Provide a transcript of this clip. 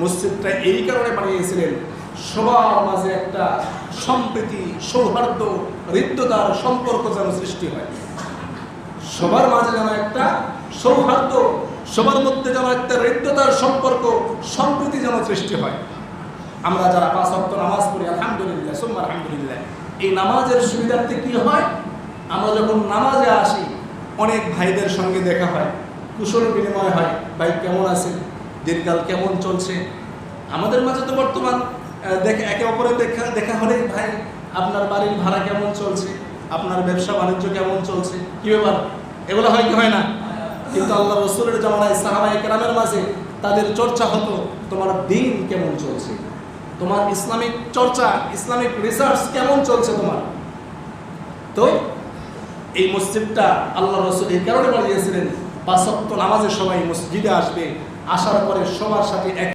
মসজিদটা এই কারণে বানিয়েছিলেন। সবার মাঝে একটা সম্প্রীতি, সৌহার্দ্য, হৃদ্যতার সম্পর্ক যেন সৃষ্টি হয়। সবার মাঝে যেন একটা সৌহার্দ্য, সবার মধ্যে যেন একটা হৃদ্যতার সম্পর্ক, সম্প্রীতি যেন সৃষ্টি হয়। আমরা যারা পাঁচ অক্ট নামাজ পড়ি, আলহামদুলিল্লাহ, সোম্মা আলহামদুলিল্লাহ, এই নামাজের সুবিধার্থে কি হয়? আমরা যখন নামাজে আসি, অনেক ভাইদের সঙ্গে দেখা হয়, কুশল বিনিময় হয়, ভাই কেমন আছে দিনকাল কেমন চলছে? আমাদের মাঝে তো বর্তমান দেখে একে অপরের দেখা দেখা হলেই, ভাই, আপনার বাড়ির ভাড়া কেমন চলছে? আপনার ব্যবসা বাণিজ্য কেমন চলছে? কি ব্যাপার? এগুলো হয় কি হয় না? কিন্তু আল্লাহ রসুলের জামানায় সাহাবাই কেরামের মাঝে তাদের চর্চা হতো, তোমার দিন কেমন চলছে? তোমার ইসলামিক চর্চা, ইসলামিক রিসার্চ কেমন চলছে তোমার? তো এই মসজিদটা আল্লাহ রসুল এই কারণে বানিয়েছিলেন পাঁচ নামাজের নামাজে সবাই মসজিদে আসবে আসার পরে সবার সাথে এক